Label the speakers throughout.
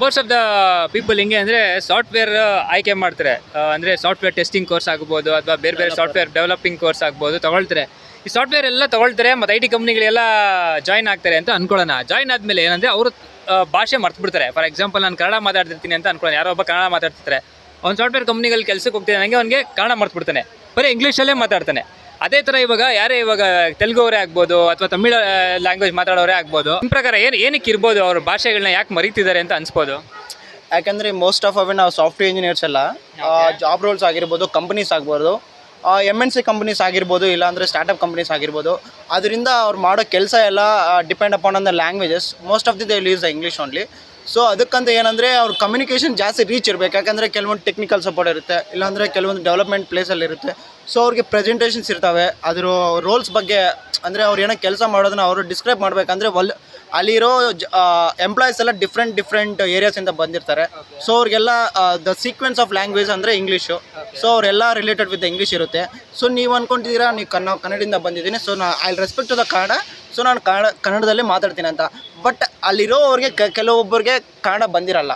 Speaker 1: Most of the people ಹೆಂಗೆ ಅಂದರೆ software ಆಯ್ಕೆ ಮಾಡ್ತಾರೆ. ಅಂದರೆ ಸಾಫ್ಟ್ವೇರ್ ಟೆಸ್ಟಿಂಗ್ ಕೋರ್ಸ್ ಆಗ್ಬೋದು ಅಥವಾ ಬೇರೆ ಬೇರೆ ಸಾಫ್ಟ್ವೇರ್ ಡೆವಲಪಿಂಗ್ ಕೋರ್ಸ್ ಆಗ್ಬೋದು ತೊಗೊಳ್ತಾರೆ. ಈ ಸಾಫ್ಟ್ವೇರ್ ಎಲ್ಲ ತೊಗೊಳ್ತಾರೆ ಮತ್ತು ಐ ಟಿ ಕಂಪ್ನಿಗಳೆಲ್ಲ ಜಾಯ್ನ್ ಆಗ್ತಾರೆ ಅಂತ ಅನ್ಕೊಳ್ಳೋಣ. ಜಾಯ್ನ್ ಆದಮೇಲೆ ಏನಂದರೆ ಅವರು ಭಾಷೆ ಮರ್ತು ಬಿಡ್ತಾರೆ ಫಾರ್ ಎಕ್ಸಾಂಪಲ್ ನಾನು ಕನ್ನಡ ಮಾತಾಡ್ತಿರ್ತೀನಿ ಅಂತ ಅನ್ಕೊಳ್ಳೋಣ. ಯಾರೋ ಒಬ್ಬ ಕನ್ನಡ ಮಾತಾಡ್ತಿರ್ತಾರೆ. ಅವ್ನು ಸಾಫ್ಟ್ವೇರ್ ಕಂಪ್ನಿಗಳಲ್ಲಿ ಕೆಲಸಕ್ಕೆ ಹೋಗ್ತಿದ್ದೆ ನನಗೆ ಅವ್ನಿಗೆ ಕನ್ನಡ ಮರ್ತು ಬಿಡ್ತಾನೆ ಬರೀ ಇಂಗ್ಲೀಷಲ್ಲೇ ಮಾತಾಡ್ತಾನೆ. ಅದೇ ಥರ ಇವಾಗ ಯಾರೇ ಇವಾಗ ತೆಲುಗುವರೇ ಆಗ್ಬೋದು ಅಥವಾ ತಮಿಳು ಲ್ಯಾಂಗ್ವೇಜ್ ಮಾತಾಡೋರೇ ಆಗ್ಬೋದು ನಿಮ್ಮ ಪ್ರಕಾರ ಏನು ಏನಕ್ಕೆ ಇರ್ಬೋದು ಅವ್ರ ಭಾಷೆಗಳನ್ನ ಯಾಕೆ ಮರೀತಿದ್ದಾರೆ ಅಂತ ಅನ್ಸ್ಬೋದು?
Speaker 2: ಯಾಕಂದರೆ ಮೋಸ್ಟ್ ಆಫ್ ಅವೆ ನಾವು ಸಾಫ್ಟ್ವೇರ್ ಇಂಜಿನಿಯರ್ಸ್ ಎಲ್ಲ ಜಾಬ್ ರೋಲ್ಸ್ ಆಗಿರ್ಬೋದು ಕಂಪನೀಸ್ ಆಗ್ಬೋದು ಎಂ ಎನ್ ಸಿ ಕಂಪ್ನೀಸ್ ಆಗಿರ್ಬೋದು ಇಲ್ಲಾಂದರೆ ಸ್ಟಾರ್ಟಪ್ ಕಂಪ್ನೀಸ್ ಆಗಿರ್ಬೋದು. ಅದರಿಂದ ಅವ್ರು ಮಾಡೋ ಕೆಲಸ ಎಲ್ಲ depend upon on the languages most of the they least the English only so ಅದಕ್ಕಂತ ಏನಂದರೆ ಅವ್ರ ಕಮ್ಯುನಿಕೇಷನ್ ಜಾಸ್ತಿ ರೀಚ್ ಇರಬೇಕು. ಯಾಕಂದರೆ ಕೆಲವೊಂದು ಟೆಕ್ನಿಕಲ್ ಸಪೋರ್ಟ್ ಇರುತ್ತೆ, ಇಲ್ಲಾಂದರೆ ಕೆಲವೊಂದು ಡೆವಲಪ್ಮೆಂಟ್ ಪ್ಲೇಸಲ್ಲಿ ಇರುತ್ತೆ. ಸೊ ಅವ್ರಿಗೆ ಪ್ರೆಸೆಂಟೇಷನ್ಸ್ ಇರ್ತವೆ. ಅದ್ರ ರೋಲ್ಸ್ ಬಗ್ಗೆ ಅಂದರೆ ಅವ್ರು ಏನೋ ಕೆಲಸ ಮಾಡೋದನ್ನ ಅವರು ಡಿಸ್ಕ್ರೈಬ್ ಮಾಡಬೇಕಂದ್ರೆ ಒಲ್ ಅಲ್ಲಿರೋ ಎಂಪ್ಲಾಯೀಸ್ ಎಲ್ಲ ಡಿಫ್ರೆಂಟ್ ಡಿಫ್ರೆಂಟ್ ಏರಿಯಾಸಿಂದ ಬಂದಿರ್ತಾರೆ. ಸೊ ಅವ್ರಿಗೆಲ್ಲ ದ ಸೀಕ್ವೆನ್ಸ್ ಆಫ್ ಲ್ಯಾಂಗ್ವೇಜ್ ಅಂದರೆ ಇಂಗ್ಲೀಷು ಸೊ ಅವರೆಲ್ಲ ರಿಲೇಟೆಡ್ ವಿತ್ ಇಂಗ್ಲೀಷ್ ಇರುತ್ತೆ. ಸೊ ನೀವು ಅಂದ್ಕೊಂಡಿದ್ದೀರಾ ನೀವು ಕನ್ನ ಕನ್ನಡದಿಂದ ಬಂದಿದ್ದೀನಿ. ಸೊ ನಾ I respect the Kannada. So ನಾನು ಕನ್ನಡ ಕನ್ನಡದಲ್ಲೇ ಮಾತಾಡ್ತೀನಿ ಅಂತ. ಬಟ್ ಅಲ್ಲಿರೋವ್ರಿಗೆ ಕೆ, ಕೆಲವೊಬ್ಬರಿಗೆ ಕನ್ನಡ ಬಂದಿರಲ್ಲ.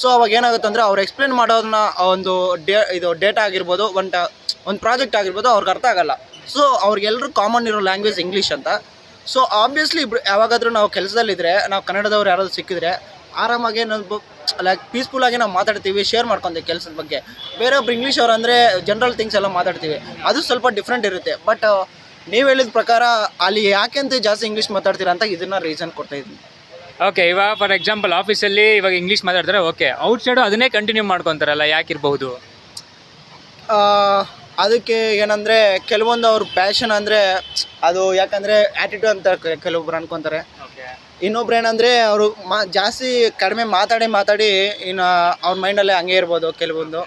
Speaker 2: ಸೊ ಅವಾಗ ಏನಾಗುತ್ತೆ ಅಂದರೆ ಅವ್ರು ಎಕ್ಸ್ಪ್ಲೇನ್ ಮಾಡೋದನ್ನ ಒಂದು ಡೇ, ಇದು ಡೇಟಾ ಆಗಿರ್ಬೋದು ಒಂದು ಒಂದು ಪ್ರಾಜೆಕ್ಟ್ ಆಗಿರ್ಬೋದು ಅವ್ರಿಗೆ ಅರ್ಥ ಆಗಲ್ಲ. ಸೊ ಅವ್ರಿಗೆಲ್ಲರೂ ಕಾಮನ್ ಇರೋ ಲ್ಯಾಂಗ್ವೇಜ್ ಇಂಗ್ಲೀಷ್ ಅಂತ. ಸೊ ಆಬ್ವಿಯಸ್ಲಿ ಇಬ್ರು, ಯಾವಾಗಾದರೂ ನಾವು ಕೆಲಸದಲ್ಲಿದ್ದರೆ ನಾವು ಕನ್ನಡದವ್ರು ಯಾರಾದರೂ ಸಿಕ್ಕಿದ್ರೆ ಆರಾಮಾಗಿ ನಾವು ಲೈಕ್ ಪೀಸ್ಫುಲ್ಲಾಗಿ ನಾವು ಮಾತಾಡ್ತೀವಿ ಶೇರ್ ಮಾಡ್ಕೊತೀವಿ ಕೆಲಸದ ಬಗ್ಗೆ. ಬೇರೆ ಒಬ್ರು ಇಂಗ್ಲೀಷ್ ಅವ್ರು ಅಂದರೆ ಜನರಲ್ ಥಿಂಗ್ಸ್ ಎಲ್ಲ ಮಾತಾಡ್ತೀವಿ. ಅದು ಸ್ವಲ್ಪ ಡಿಫ್ರೆಂಟ್ ಇರುತ್ತೆ. ಬಟ್ ನೀವು ಹೇಳಿದ ಪ್ರಕಾರ ಅಲ್ಲಿ ಯಾಕೆ ಅಂತ ಜಾಸ್ತಿ ಇಂಗ್ಲೀಷ್ ಮಾತಾಡ್ತೀರಾ ಅಂತ ಇದನ್ನ ರೀಸನ್ ಕೊಡ್ತಾ ಇದ್ದೀನಿ.
Speaker 1: ಓಕೆ ಇವಾಗ ಫಾರ್ ಎಕ್ಸಾಂಪಲ್ ಆಫೀಸಲ್ಲಿ ಇವಾಗ ಇಂಗ್ಲೀಷ್ ಮಾತಾಡ್ತಾರೆ ಓಕೆ ಔಟ್ ಸೈಡು ಅದನ್ನೇ ಕಂಟಿನ್ಯೂ ಮಾಡ್ಕೊತಾರಲ್ಲ ಯಾಕೆ
Speaker 2: ಆ, ಅದಕ್ಕೆ ಏನಂದರೆ ಕೆಲವೊಂದು ಅವ್ರ ಪ್ಯಾಷನ್ ಅಂದರೆ ಅದು ಯಾಕಂದರೆ ಆ್ಯಟಿಟ್ಯೂಡ್ ಅಂತ ಕೆಲವೊಬ್ರು ಅನ್ಕೊತಾರೆ. ಇನ್ನೊಬ್ರು ಏನಂದರೆ ಅವರು ಮಾ ಜಾಸ್ತಿ ಕಡಿಮೆ ಮಾತಾಡಿ ಮಾತಾಡಿ ಇನ್ನು ಅವ್ರ ಮೈಂಡಲ್ಲೇ ಹಂಗೆ ಇರ್ಬೋದು ಕೆಲವೊಂದು.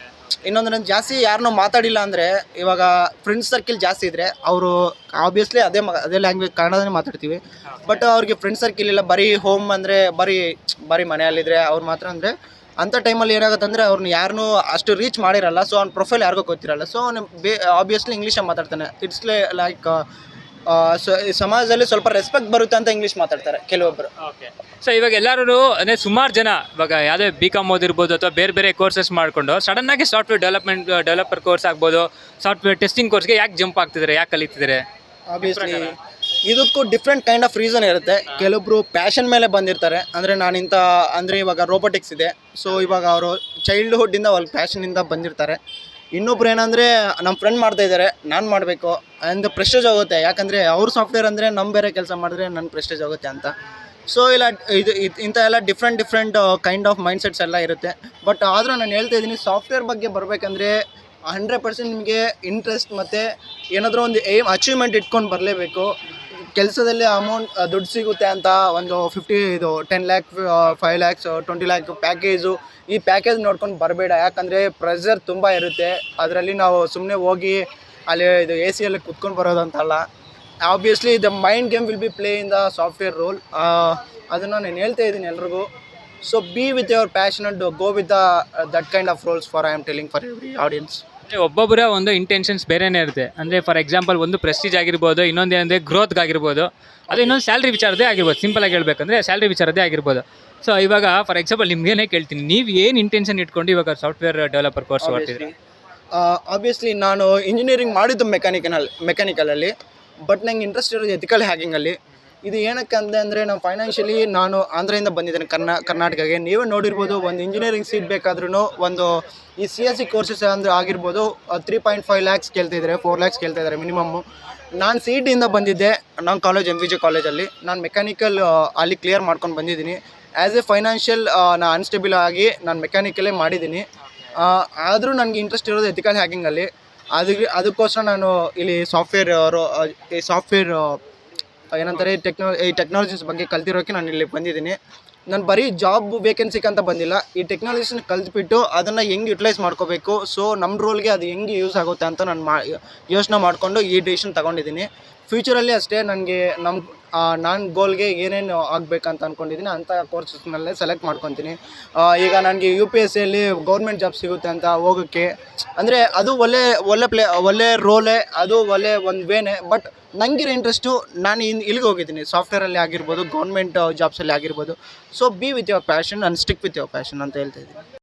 Speaker 2: ಇನ್ನೊಂದು ಜಾಸ್ತಿ ಯಾರನ್ನೂ ಮಾತಾಡಿಲ್ಲ ಅಂದರೆ ಇವಾಗ ಫ್ರೆಂಡ್ಸ್ ಸರ್ಕಿಲ್ ಜಾಸ್ತಿ ಇದ್ದರೆ ಅವರು ಆಬ್ವಿಯಸ್ಲಿ ಅದೇ ಅದೇ ಲ್ಯಾಂಗ್ವೇಜ್ ಕನ್ನಡನೇ ಮಾತಾಡ್ತೀವಿ. ಬಟ್ ಅವ್ರಿಗೆ ಫ್ರೆಂಡ್ ಸರ್ಕಿಲ್ ಇಲ್ಲ, ಬರೀ ಹೋಮ್ ಅಂದರೆ ಬರೀ ಬರೀ ಮನೆಯಲ್ಲಿದ್ದರೆ ಅವ್ರು ಮಾತ್ರ ಅಂದರೆ ಅಂಥ ಟೈಮಲ್ಲಿ ಏನಾಗುತ್ತೆ ಅಂದರೆ ಅವ್ರನ್ನ ಯಾರನ್ನೂ ಅಷ್ಟು ರೀಚ್ ಮಾಡಿರಲ್ಲ. ಸೊ ಅವ್ನ ಪ್ರೊಫೈಲ್ ಯಾರಿಗೂ ಗೊತ್ತಿರಲ್ಲ. ಸೊ ಅವ್ನು ಬೇ ಆಬ್ವಿಯಸ್ಲಿ ಇಂಗ್ಲೀಷಲ್ಲಿ ಮಾತಾಡ್ತಾನೆ. ಇಟ್ಸ್ ಲೈಕ್ ಸಮಾಜದಲ್ಲಿ ಸ್ವಲ್ಪ ರೆಸ್ಪೆಕ್ಟ್ ಬರುತ್ತೆ ಅಂತ ಇಂಗ್ಲೀಷ್ ಮಾತಾಡ್ತಾರೆ ಕೆಲವೊಬ್ಬರು
Speaker 1: ಓಕೆ ಸೊ ಇವಾಗ ಎಲ್ಲರೂ ಅಂದರೆ ಸುಮಾರು ಜನ ಇವಾಗ ಯಾವುದೇ ಬಿ ಕಾಮ್ ಓದಿರ್ಬೋದು ಅಥವಾ ಬೇರೆ ಬೇರೆ ಕೋರ್ಸಸ್ ಮಾಡಿಕೊಂಡು ಸಡನ್ನಾಗಿ ಸಾಫ್ಟ್ವೇರ್ ಡೆವಲಪ್ಮೆಂಟ್ ಡೆವಲಪರ್ ಕೋರ್ಸ್ ಆಗ್ಬೋದು ಸಾಫ್ಟ್ವೇರ್ ಟೆಸ್ಟಿಂಗ್ ಕೋರ್ಸ್ಗೆ ಯಾಕೆ ಜಂಪ್ ಆಗ್ತಿದ್ದಾರೆ ಯಾಕೆ ಕಲಿತಿದ್ದಾರೆ?
Speaker 2: ಆಬ್ವಿಯಸ್ಲಿ ಇದಕ್ಕೂ ಡಿಫ್ರೆಂಟ್ ಕೈಂಡ್ ಆಫ್ ರೀಸನ್ ಇರುತ್ತೆ. ಕೆಲವೊಬ್ರು ಪ್ಯಾಷನ್ ಮೇಲೆ ಬಂದಿರ್ತಾರೆ. ಅಂದರೆ ನಾನು ಇಂಥ ಅಂದರೆ ಇವಾಗ ರೋಬೋಟಿಕ್ಸ್ ಇದೆ. ಸೊ ಇವಾಗ ಅವರು ಚೈಲ್ಡ್ಹುಡ್ಡಿಂದ ಅವ್ರ ಪ್ಯಾಷನಿಂದ ಬಂದಿರ್ತಾರೆ. ಇನ್ನೊಬ್ರು ಏನಂದರೆ ನಮ್ಮ ಫ್ರೆಂಡ್ ಮಾಡ್ತಾ ಇದ್ದಾರೆ ನಾನು ಮಾಡಬೇಕು ಅಂದ್ರೆ ಪ್ರೆಸ್ಟೇಜ್ ಹೋಗುತ್ತೆ ಯಾಕಂದರೆ ಅವ್ರ ಸಾಫ್ಟ್ವೇರ್ ಅಂದರೆ ನಮ್ಮ ಬೇರೆ ಕೆಲಸ ಮಾಡಿದ್ರೆ ನನ್ನ ಪ್ರೆಸ್ಟೇಜ್ ಹೋಗುತ್ತೆ ಅಂತ. ಸೊ ಇಲ್ಲ, ಇದು ಇದು ಇಂಥ ಎಲ್ಲ different different kind of mindsets ಎಲ್ಲ ಇರುತ್ತೆ. ಬಟ್ ಆದರೂ ನಾನು ಹೇಳ್ತಾ ಇದ್ದೀನಿ ಸಾಫ್ಟ್ವೇರ್ ಬಗ್ಗೆ ಬರಬೇಕಂದ್ರೆ ಹಂಡ್ರೆಡ್ ಪರ್ಸೆಂಟ್ ನಿಮಗೆ ಇಂಟ್ರೆಸ್ಟ್ ಮತ್ತು ಏನಾದರೂ ಒಂದು ಏಮ್ ಅಚೀವ್ಮೆಂಟ್ ಇಟ್ಕೊಂಡು ಬರಲೇಬೇಕು. ಕೆಲಸದಲ್ಲಿ ಅಮೌಂಟ್ ದುಡ್ಡು ಸಿಗುತ್ತೆ ಅಂತ ಒಂದು ಫಿಫ್ಟಿ ಇದು ten lakh five lakhs twenty lakh package ಈ ಪ್ಯಾಕೇಜ್ ನೋಡ್ಕೊಂಡು ಬರಬೇಡ. ಯಾಕಂದರೆ ಪ್ರೆಷರ್ ತುಂಬ ಇರುತ್ತೆ. ಅದರಲ್ಲಿ ನಾವು ಸುಮ್ಮನೆ ಹೋಗಿ ಅಲ್ಲಿ ಇದು ಎ ಸಿಯಲ್ಲಿ ಕುತ್ಕೊಂಡು ಬರೋದಂತಲ್ಲ obviously the mind game will be play in the software role ಅದನ್ನು ನಾನು ಹೇಳ್ತಾ ಇದ್ದೀನಿ ಎಲ್ರಿಗೂ. So be with your passion and go with the that kind of roles for I am telling for every audience
Speaker 1: ಅಂದ್ರೆ ಒಬ್ಬೊಬ್ಬರ ಒಂದು intentions ಬೇರೆನೇ ಇರುತ್ತೆ. ಅಂದರೆ ಫಾರ್ ಎಕ್ಸಾಂಪಲ್ ಒಂದು ಪ್ರೆಸ್ಟೀಜ್ ಆಗಿರ್ಬೋದು ಇನ್ನೊಂದು ಏನಂದರೆ ಗ್ರೋತ್ಗೆ ಆಗಿರ್ಬೋದು ಅದು ಇನ್ನೊಂದು ಸ್ಯಾಲ್ರಿ ವಿಚಾರದೇ ಆಗಿರ್ಬೋದು. ಸಿಂಪಲ್ ಆಗಿ ಹೇಳಬೇಕಂದ್ರೆ ಸ್ಯಾಲ್ರಿ ವಿಚಾರದೇ ಆಗಿರ್ಬೋದು. ಸೊ ಇವಾಗ ಫಾರ್ ಎಕ್ಸಾಂಪಲ್ ನಿಮ್ಗೇನೆ ಕೇಳ್ತೀನಿ ನೀವು ಏನು ಇಂಟೆನ್ಷನ್ ಇಟ್ಕೊಂಡು ಇವಾಗ ಸಾಫ್ಟ್ವೇರ್ ಡೆವಲಪರ್ ಕೋರ್ಸ್ ಮಾಡ್ತಿದ್ರಿ
Speaker 2: ಆಬ್ವಿಯಸ್ಲಿ ನಾನು ಇಂಜಿನಿಯರಿಂಗ್ ಮಾಡಿದ್ದು ಮೆಕ್ಯಾನಿಕಲ್ ಮೆಕ್ಯಾನಿಕಲಲ್ಲಿ ಬಟ್ ನಂಗೆ ಇಂಟ್ರೆಸ್ಟ್ ಇರೋದು ಎಥಿಕಲ್ ಹ್ಯಾಕಿಂಗಲ್ಲಿ ಇದು ಏನಕ್ಕೆ ಅಂದೆ ಅಂದರೆ ನಾವು ಫೈನಾನ್ಷಿಯಲಿ ನಾನು ಆಂಧ್ರದಿಂದ ಬಂದಿದ್ದೇನೆ, ಕರ್ನಾ, ಕರ್ನಾಟಕಕ್ಕೆ. ನೀವೇ ನೋಡಿರ್ಬೋದು, ಒಂದು ಇಂಜಿನಿಯರಿಂಗ್ ಸೀಟ್ ಬೇಕಾದ್ರೂ ಒಂದು ಈ ಸಿ ಎಸ್ ಸಿ ಕೋರ್ಸಸ್ ಅಂದರೆ ಆಗಿರ್ಬೋದು ತ್ರೀ ಪಾಯಿಂಟ್ ಫೈವ್ ಲ್ಯಾಕ್ಸ್ ಕೇಳ್ತಿದ್ದಾರೆ ಫೋರ್ ಲ್ಯಾಕ್ಸ್ ಕೇಳ್ತಾ ಇದ್ದಾರೆ ಮಿನಿಮಮ್ಮು ನಾನು ಸಿ ಬಂದಿದ್ದೆ ನಮ್ಮ ಕಾಲೇಜ್ ಎಂ ವಿ ಜೆ ಕಾಲೇಜಲ್ಲಿ ನಾನು ಮೆಕ್ಯಾನಿಕಲ್ ಅಲ್ಲಿ ಕ್ಲಿಯರ್ ಮಾಡ್ಕೊಂಡು ಬಂದಿದ್ದೀನಿ. ಆ್ಯಸ್ ಎ ಫೈನಾನ್ಷಿಯಲ್ ನಾನು ಅನ್ಸ್ಟೇಬಲ್ ಆಗಿ ನಾನು ಮೆಕ್ಯಾನಿಕಲ್ಲೇ ಮಾಡಿದ್ದೀನಿ. ಆದರೂ ನನಗೆ ಇಂಟ್ರೆಸ್ಟ್ ಇರೋದು ಎಥಿಕಲ್ ಹ್ಯಾಕಿಂಗಲ್ಲಿ ಅದಕ್ಕೆ ಅದಕ್ಕೋಸ್ಕರ ನಾನು ಇಲ್ಲಿ ಸಾಫ್ಟ್ವೇರ್ ಈ ಸಾಫ್ಟ್ವೇರ್ ಏನಂತಾರೆ ಟೆಕ್ನೋ ಈ ಟೆಕ್ನಾಲಜೀಸ್ ಬಗ್ಗೆ ಕಲ್ತಿರೋಕ್ಕೆ ನಾನು ಇಲ್ಲಿ ಬಂದಿದ್ದೀನಿ. ನಾನು ಬರೀ ಜಾಬ್ ವೇಕೆನ್ಸಿಗೆ ಅಂತ ಬಂದಿಲ್ಲ. ಈ ಟೆಕ್ನಾಲಜೀಸ್ನ ಕಲ್ತ್ಬಿಟ್ಟು ಅದನ್ನು ಹೆಂಗೆ ಯುಟಿಲೈಸ್ ಮಾಡ್ಕೋಬೇಕು? ಸೊ ನಮ್ಮ ರೋಲ್ಗೆ ಅದು ಹೆಂಗೆ ಯೂಸ್ ಆಗುತ್ತೆ ಅಂತ ನಾನು ಮಾ, ಯೋಚನೆ ಮಾಡಿಕೊಂಡು ಈ ಡಿಸಿಷನ್ ತೊಗೊಂಡಿದ್ದೀನಿ. ಫ್ಯೂಚರಲ್ಲಿ ಅಷ್ಟೇ ನನಗೆ ನಮ್ಮ ನಾನು ಗೋಲ್ಗೆ ಏನೇನು ಆಗಬೇಕಂತ ಅಂದ್ಕೊಂಡಿದ್ದೀನಿ ಅಂಥ ಕೋರ್ಸಸ್ನಲ್ಲೇ ಸೆಲೆಕ್ಟ್ ಮಾಡ್ಕೊತೀನಿ. ಈಗ ನನಗೆ ಯು ಪಿ ಎಸ್ ಸಿಯಲ್ಲಿ ಗೌರ್ಮೆಂಟ್ ಜಾಬ್ ಸಿಗುತ್ತೆ ಅಂತ ಹೋಗೋಕ್ಕೆ. ಅಂದರೆ ಅದು ಒಳ್ಳೆ ಒಳ್ಳೆ ಪ್ಲೇ, ಒಳ್ಳೆ ರೋಲೇ ಅದು ಒಳ್ಳೆ ಒಂದು ವೇನೆ ಬಟ್ ನನಗಿರೋ ಇಂಟ್ರೆಸ್ಟು ನಾನು ಇನ್, ಇಲ್ಲಿಗೆ ಹೋಗಿದ್ದೀನಿ. ಸಾಫ್ಟ್ವೇರಲ್ಲಿ ಆಗಿರ್ಬೋದು ಗೌರ್ಮೆಂಟ್ ಜಾಬ್ಸಲ್ಲಿ ಆಗಿರ್ಬೋದು. So be with your passion and stick with your passion ಅಂತ ಹೇಳ್ತಾ ಇದ್ದೀನಿ.